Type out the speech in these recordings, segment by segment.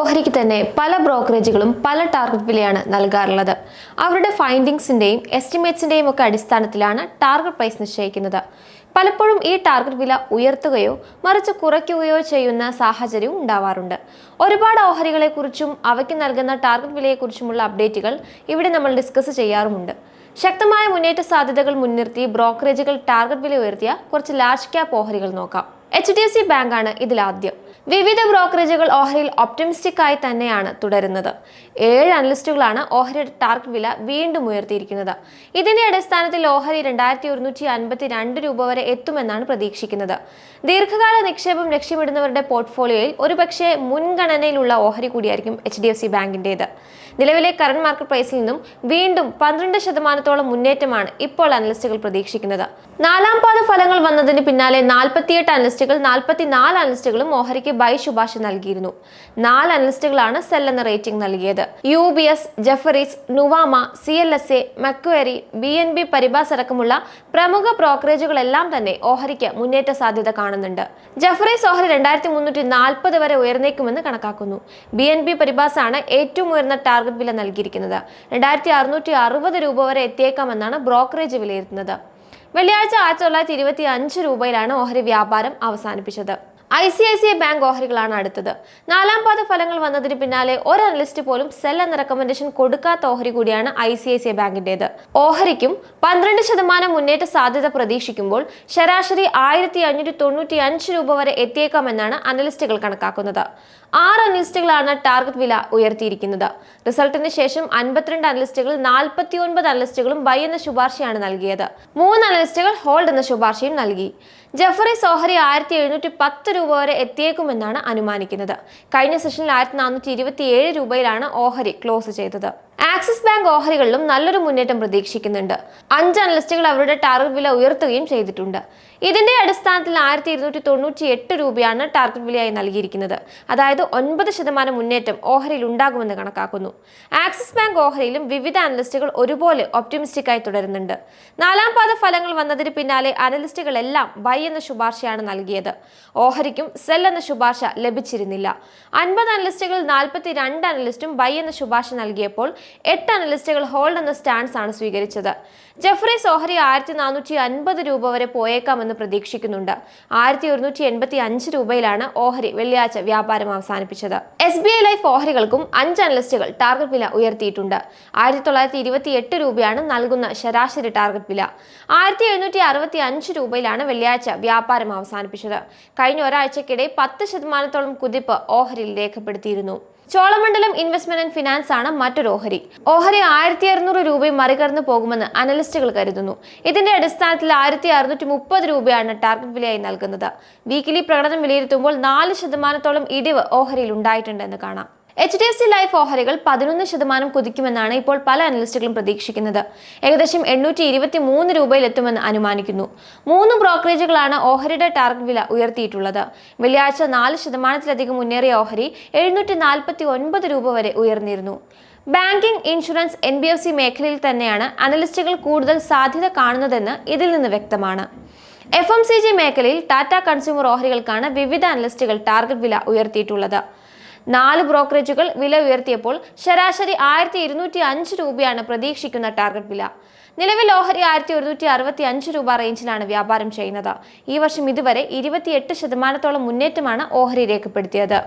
ഓഹരിക്ക് തന്നെ പല ബ്രോക്കറേജുകളും പല ടാർഗറ്റ് വിലയാണ് നൽകാറുള്ളത്. അവരുടെ ഫൈൻഡിങ്സിന്റെയും എസ്റ്റിമേറ്റ്സിന്റെയും ഒക്കെ അടിസ്ഥാനത്തിലാണ് ടാർഗറ്റ് പ്രൈസ് നിശ്ചയിക്കുന്നത്. പലപ്പോഴും ഈ ടാർഗറ്റ് വില ഉയർത്തുകയോ മറിച്ച് കുറയ്ക്കുകയോ ചെയ്യുന്ന സാഹചര്യവും ഉണ്ടാവാറുണ്ട്. ഒരുപാട് ഓഹരികളെക്കുറിച്ചും അവയ്ക്ക് നൽകുന്ന ടാർഗറ്റ് വിലയെക്കുറിച്ചുമുള്ള അപ്ഡേറ്റുകൾ ഇവിടെ നമ്മൾ ഡിസ്കസ് ചെയ്യാറുമുണ്ട്. ശക്തമായ മുന്നേറ്റ സാധ്യതകൾ മുൻനിർത്തി ബ്രോക്കറേജുകൾ ടാർഗറ്റ് വില ഉയർത്തിയ കുറച്ച് ലാർജ് ക്യാപ്പ് ഓഹരികൾ നോക്കാം. എച്ച് ഡി എഫ് സി ബാങ്കാണ് ഇതിലാദ്യം. വിവിധ ബ്രോക്കറേജുകൾ ഓഹരിയിൽ ഒപ്റ്റിമിസ്റ്റിക് ആയി തന്നെയാണ് തുടരുന്നത്. ഏഴ് അനലിസ്റ്റുകളാണ് ഓഹരിയുടെ ടാർഗറ്റ് വില വീണ്ടും ഉയർത്തിയിരിക്കുന്നത്. ഇതിന്റെ അടിസ്ഥാനത്തിൽ ഓഹരി രണ്ടായിരത്തി ഒരുന്നൂറ്റി അൻപത്തി രണ്ട് രൂപ വരെ എത്തുമെന്നാണ് പ്രതീക്ഷിക്കുന്നത്. ദീർഘകാല നിക്ഷേപം ലക്ഷ്യമിടുന്നവരുടെ പോർട്ട്ഫോളിയോയിൽ ഒരുപക്ഷെ മുൻഗണനയിലുള്ള ഓഹരി കൂടിയായിരിക്കും എച്ച് ഡി എഫ് സി ബാങ്കിന്റേത് നിലവിലെ കറന്റ് മാർക്കറ്റ് പ്രൈസിൽ നിന്നും വീണ്ടും പന്ത്രണ്ട് ശതമാനത്തോളം മുന്നേറ്റമാണ് ഇപ്പോൾ അനലിസ്റ്റുകൾ പ്രതീക്ഷിക്കുന്നത്. നാലാം പാദ ഫലങ്ങൾ വന്നതിന് പിന്നാലെ നാൽപ്പത്തിയെട്ട് അനലിസ്റ്റുകൾ നാൽപ്പത്തിനാല് അനലിസ്റ്റുകളും ഓഹരിക്ക് ബൈ ശുപാർശ നൽകിയിരുന്നു. നാല് അനലിസ്റ്റുകളാണ് സെൽ എന്ന റേറ്റിംഗ് നൽകിയത്. U B S Jefferies Nuvama C L S A Macquarie B N P Paribas അടക്കമുള്ള പ്രമുഖ ബ്രോക്കറേജുകളെല്ലാം തന്നെ ഓഹരിക്ക് മുന്നേറ്റ സാധ്യത കാണുന്നുണ്ട്. ജഫറീസ് ഓഹരി രണ്ടായിരത്തി മുന്നൂറ്റി നാൽപ്പത് വരെ ഉയർന്നേക്കുമെന്ന് കണക്കാക്കുന്നു. ബി എൻ ബി പരിബാസ് ആണ് ഏറ്റവും ഉയർന്ന ടാർഗറ്റ് വില നൽകിയിരിക്കുന്നത്. രണ്ടായിരത്തി അറുന്നൂറ്റി അറുപത് രൂപ വരെ എത്തിയേക്കാമെന്നാണ് ബ്രോക്കറേജ് വിലയിരുത്തുന്നത്. വെള്ളിയാഴ്ച ആയിരത്തി തൊള്ളായിരത്തി ഇരുപത്തി അഞ്ച് രൂപയിലാണ് ഓഹരി വ്യാപാരം അവസാനിപ്പിച്ചത്. I C I C I bank ഓഹരികളാണ് അടുത്തത്. നാലാം പാദ ഫലങ്ങൾ വന്നതിന് പിന്നാലെ ഒരു അനലിസ്റ്റ് പോലും സെൽ എന്ന റെക്കമെൻഡേഷൻ കൊടുക്കാത്ത ഓഹരി കൂടിയാണ് I C I C I ബാങ്കിന്റേത് ഓഹരിക്കും പന്ത്രണ്ട് ശതമാനം മുന്നേറ്റ സാധ്യത പ്രതീക്ഷിക്കുമ്പോൾ ശരാശരി ആയിരത്തി അഞ്ഞൂറ്റി തൊണ്ണൂറ്റി അഞ്ച് രൂപ വരെ എത്തിയേക്കാമെന്നാണ് അനലിസ്റ്റുകൾ കണക്കാക്കുന്നത്. ആറ് അനലിസ്റ്റുകളാണ് ടാർഗറ്റ് വില ഉയർത്തിയിരിക്കുന്നത്. റിസൾട്ടിന് ശേഷം അൻപത്തിരണ്ട് അനലിസ്റ്റുകൾ നാൽപ്പത്തി ഒൻപത് അനലിസ്റ്റുകളും ബൈ എന്ന ശുപാർശയാണ് നൽകിയത്. മൂന്ന് അനലിസ്റ്റുകൾ ഹോൾഡ് എന്ന ശുപാർശയും നൽകി. ജഫറി സോഹരി ആയിരത്തി എഴുന്നൂറ്റി പത്ത് രൂപ വരെ എത്തിയേക്കുമെന്നാണ് അനുമാനിക്കുന്നത്. കഴിഞ്ഞ സെഷനിൽ ആയിരത്തി നാനൂറ്റി ഇരുപത്തി ഏഴ് രൂപയിലാണ് ഓഹരി ക്ലോസ് ചെയ്തത്. ആക്സിസ് ബാങ്ക് ഓഹരികളിലും നല്ലൊരു മുന്നേറ്റം പ്രതീക്ഷിക്കുന്നുണ്ട്. അഞ്ച് അനലിസ്റ്റുകൾ അവരുടെ ടാർഗറ്റ് വില ഉയർത്തുകയും ചെയ്തിട്ടുണ്ട്. ഇതിന്റെ അടിസ്ഥാനത്തിൽ ആയിരത്തി ഇരുന്നൂറ്റി തൊണ്ണൂറ്റി എട്ട് രൂപയാണ് ടാർഗറ്റ് വിലയായി നൽകിയിരിക്കുന്നത്. അതായത് ഒൻപത് ശതമാനം മുന്നേറ്റം ഓഹരിയിൽ ഉണ്ടാകുമെന്ന് കണക്കാക്കുന്നു. ആക്സിസ് ബാങ്ക് ഓഹരിയിലും വിവിധ അനലിസ്റ്റുകൾ ഒരുപോലെ ഒപ്റ്റിമിസ്റ്റിക് ആയി തുടരുന്നുണ്ട്. നാലാം പാദ ഫലങ്ങൾ വന്നതിന് പിന്നാലെ അനലിസ്റ്റുകളെല്ലാം ബൈ എന്ന ശുപാർശയാണ് നൽകിയത്. ഓഹരിക്കും സെൽ എന്ന ശുപാർശ ലഭിച്ചിരുന്നില്ല. അൻപത് അനലിസ്റ്റുകളിൽ നാൽപ്പത്തി രണ്ട് അനലിസ്റ്റും ബൈ എന്ന ശുപാർശ നൽകിയപ്പോൾ എട്ട് അനലിസ്റ്റുകൾ ഹോൾഡ് എന്ന സ്റ്റാൻസ് ആണ് സ്വീകരിച്ചത്. ജെഫ്രി സോഹരി ആയിരത്തി നാനൂറ്റി അൻപത് രൂപ വരെ പോയേക്കാമെന്ന് പ്രതീക്ഷിക്കുന്നുണ്ട്. ആയിരത്തി ഒരുന്നൂറ്റി എൺപത്തി അഞ്ച് രൂപയിലാണ് ഓഹരി വെള്ളിയാഴ്ച വ്യാപാരം അവസാനിപ്പിച്ചത്. എസ് ബി ഐ ലൈഫ് ഓഹരികൾക്കും അഞ്ച് അനലിസ്റ്റുകൾ ടാർഗറ്റ് വില ഉയർത്തിയിട്ടുണ്ട്. ആയിരത്തി തൊള്ളായിരത്തി ഇരുപത്തി എട്ട് രൂപയാണ് നൽകുന്ന ശരാശരി ടാർഗറ്റ് വില. ആയിരത്തി എഴുന്നൂറ്റി അറുപത്തി അഞ്ച് രൂപയിലാണ് വെള്ളിയാഴ്ച വ്യാപാരം അവസാനിപ്പിച്ചത്. കഴിഞ്ഞ ഒരാഴ്ചക്കിടെ പത്ത് ശതമാനത്തോളം കുതിപ്പ് ഓഹരിയിൽ രേഖപ്പെടുത്തിയിരുന്നു. ചോളമണ്ഡലം ഇൻവെസ്റ്റ്മെന്റ് ആൻഡ് ഫിനാൻസ് ആണ് മറ്റൊരു ഓഹരി. ഓഹരി ആയിരത്തി അറുന്നൂറ് രൂപയും മറികടന്നു പോകുമെന്ന് അനലിസ്റ്റുകൾ കരുതുന്നു. ഇതിന്റെ അടിസ്ഥാനത്തിൽ ആയിരത്തി അറുന്നൂറ്റി മുപ്പത് രൂപയാണ് ടാർഗറ്റ് വിലയായി നൽകുന്നത്. വീക്കിലി പ്രകടനം വിലയിരുത്തുമ്പോൾ നാല് ശതമാനത്തോളം ഇടിവ് ഓഹരിയിൽ ഉണ്ടായിട്ടുണ്ടെന്ന് കാണാം. H D F C life ഓഹരികൾ പതിനൊന്ന് ശതമാനം കുതിക്കുമെന്നാണ് ഇപ്പോൾ പല അനലിസ്റ്റുകളും പ്രതീക്ഷിക്കുന്നത്. ഏകദേശം എണ്ണൂറ്റി ഇരുപത്തി മൂന്ന് രൂപയിൽ എത്തുമെന്ന് അനുമാനിക്കുന്നു. മൂന്ന് ബ്രോക്കറേജുകളാണ് ഓഹരിയുടെ ടാർഗറ്റ് വില ഉയർത്തിയിട്ടുള്ളത്. വെള്ളിയാഴ്ച നാല് ശതമാനത്തിലധികം മുന്നേറിയ ഓഹരി എഴുന്നൂറ്റി നാൽപ്പത്തി ഒൻപത് രൂപ വരെ ഉയർന്നിരുന്നു. Banking insurance N B F C മേഖലയിൽ തന്നെയാണ് അനലിസ്റ്റുകൾ കൂടുതൽ സാധ്യത കാണുന്നതെന്ന് ഇതിൽ നിന്ന് വ്യക്തമാണ്. എഫ് എം സി ജി മേഖലയിൽ ടാറ്റ കൺസ്യൂമർ ഓഹരികൾക്കാണ് വിവിധ അനലിസ്റ്റുകൾ ടാർഗറ്റ് വില ഉയർത്തിയിട്ടുള്ളത്. നാല് ബ്രോക്കറേജുകൾ വില ഉയർത്തിയപ്പോൾ ശരാശരി ആയിരത്തി ഇരുന്നൂറ്റി അഞ്ച് രൂപയാണ് പ്രതീക്ഷിക്കുന്ന ടാർഗറ്റ് വില. നിലവിൽ ഓഹരി ആയിരത്തി ഒരുന്നൂറ്റി അറുപത്തി അഞ്ച് രൂപ റേഞ്ചിലാണ് വ്യാപാരം ചെയ്യുന്നത്. ഈ വർഷം ഇതുവരെ ഇരുപത്തിയെട്ട് ശതമാനത്തോളം മുന്നേറ്റമാണ് ഓഹരി രേഖപ്പെടുത്തിയത്.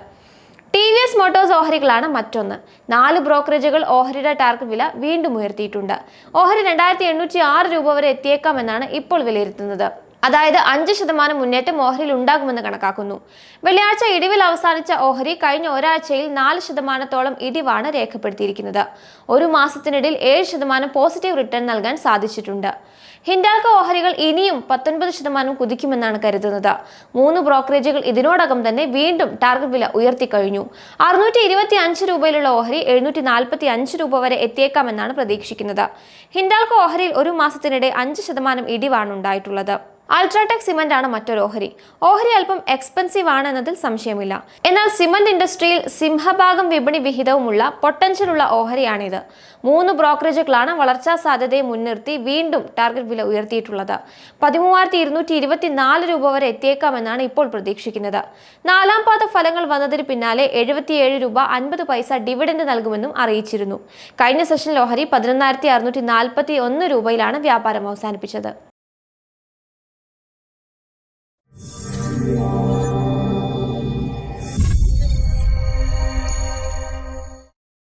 ടി വി എസ് മോട്ടോഴ്സ് ഓഹരികളാണ് മറ്റൊന്ന്. നാല് ബ്രോക്കറേജുകൾ ഓഹരിയുടെ ടാർഗറ്റ് വില വീണ്ടും ഉയർത്തിയിട്ടുണ്ട്. ഓഹരി രണ്ടായിരത്തി എണ്ണൂറ്റി ആറ് രൂപ വരെ എത്തിയേക്കാമെന്നാണ് ഇപ്പോൾ വിലയിരുത്തുന്നത്. അതായത് അഞ്ച് ശതമാനം മുന്നേറ്റം ഓഹരിയിൽ ഉണ്ടാകുമെന്ന് കണക്കാക്കുന്നു. വെള്ളിയാഴ്ച ഇടിവിൽ അവസാനിച്ച ഓഹരി കഴിഞ്ഞ ഒരാഴ്ചയിൽ നാല് ശതമാനത്തോളം ഇടിവാണ് രേഖപ്പെടുത്തിയിരിക്കുന്നത്. ഒരു മാസത്തിനിടയിൽ ഏഴ് ശതമാനം പോസിറ്റീവ് റിട്ടേൺ നൽകാൻ സാധിച്ചിട്ടുണ്ട്. ഹിൻഡാൽക്കോ ഓഹരികൾ ഇനിയും പത്തൊൻപത് ശതമാനം കുതിക്കുമെന്നാണ് കരുതുന്നത്. മൂന്ന് ബ്രോക്കറേജുകൾ ഇതിനോടകം തന്നെ വീണ്ടും ടാർഗറ്റ് വില ഉയർത്തിക്കഴിഞ്ഞു. അറുന്നൂറ്റി ഇരുപത്തി അഞ്ച് രൂപയിലുള്ള ഓഹരി എഴുന്നൂറ്റി നാൽപ്പത്തി അഞ്ച് രൂപ വരെ എത്തിയേക്കാമെന്നാണ് പ്രതീക്ഷിക്കുന്നത്. ഹിൻഡാൽക്കോ ഓഹരിയിൽ ഒരു മാസത്തിനിടെ അഞ്ച് ശതമാനം ഇടിവാണ് ഉണ്ടായിട്ടുള്ളത്. അൾട്രാടെക് സിമന്റ് ആണ് മറ്റൊരു ഓഹരി. ഓഹരി അല്പം എക്സ്പെൻസീവ് ആണ് എന്നതിൽ സംശയമില്ല. എന്നാൽ സിമന്റ് ഇൻഡസ്ട്രിയിൽ സിംഹഭാഗം വിപണി വിഹിതവുമുള്ള പൊട്ടൻഷ്യൽ ഉള്ള ഓഹരിയാണിത്. മൂന്ന് ബ്രോക്കറേജുകളാണ് വളർച്ചാ സാധ്യതയെ മുൻനിർത്തി വീണ്ടും ടാർഗറ്റ് വില ഉയർത്തിയിട്ടുള്ളത്. പതിമൂവായിരത്തി ഇരുന്നൂറ്റി ഇരുപത്തിനാല് രൂപ വരെ എത്തിയേക്കാമെന്നാണ് ഇപ്പോൾ പ്രതീക്ഷിക്കുന്നത്. നാലാം പാദ ഫലങ്ങൾ വന്നതിന് പിന്നാലെ എഴുപത്തിയേഴ് രൂപ അൻപത് പൈസ ഡിവിഡന്റ് നൽകുമെന്നും അറിയിച്ചിരുന്നു. കഴിഞ്ഞ സെഷനിൽ ഓഹരി പതിനൊന്നായിരത്തി അറുന്നൂറ്റി നാൽപ്പത്തി ഒന്ന് രൂപയിലാണ് വ്യാപാരം അവസാനിപ്പിച്ചത്. Lord.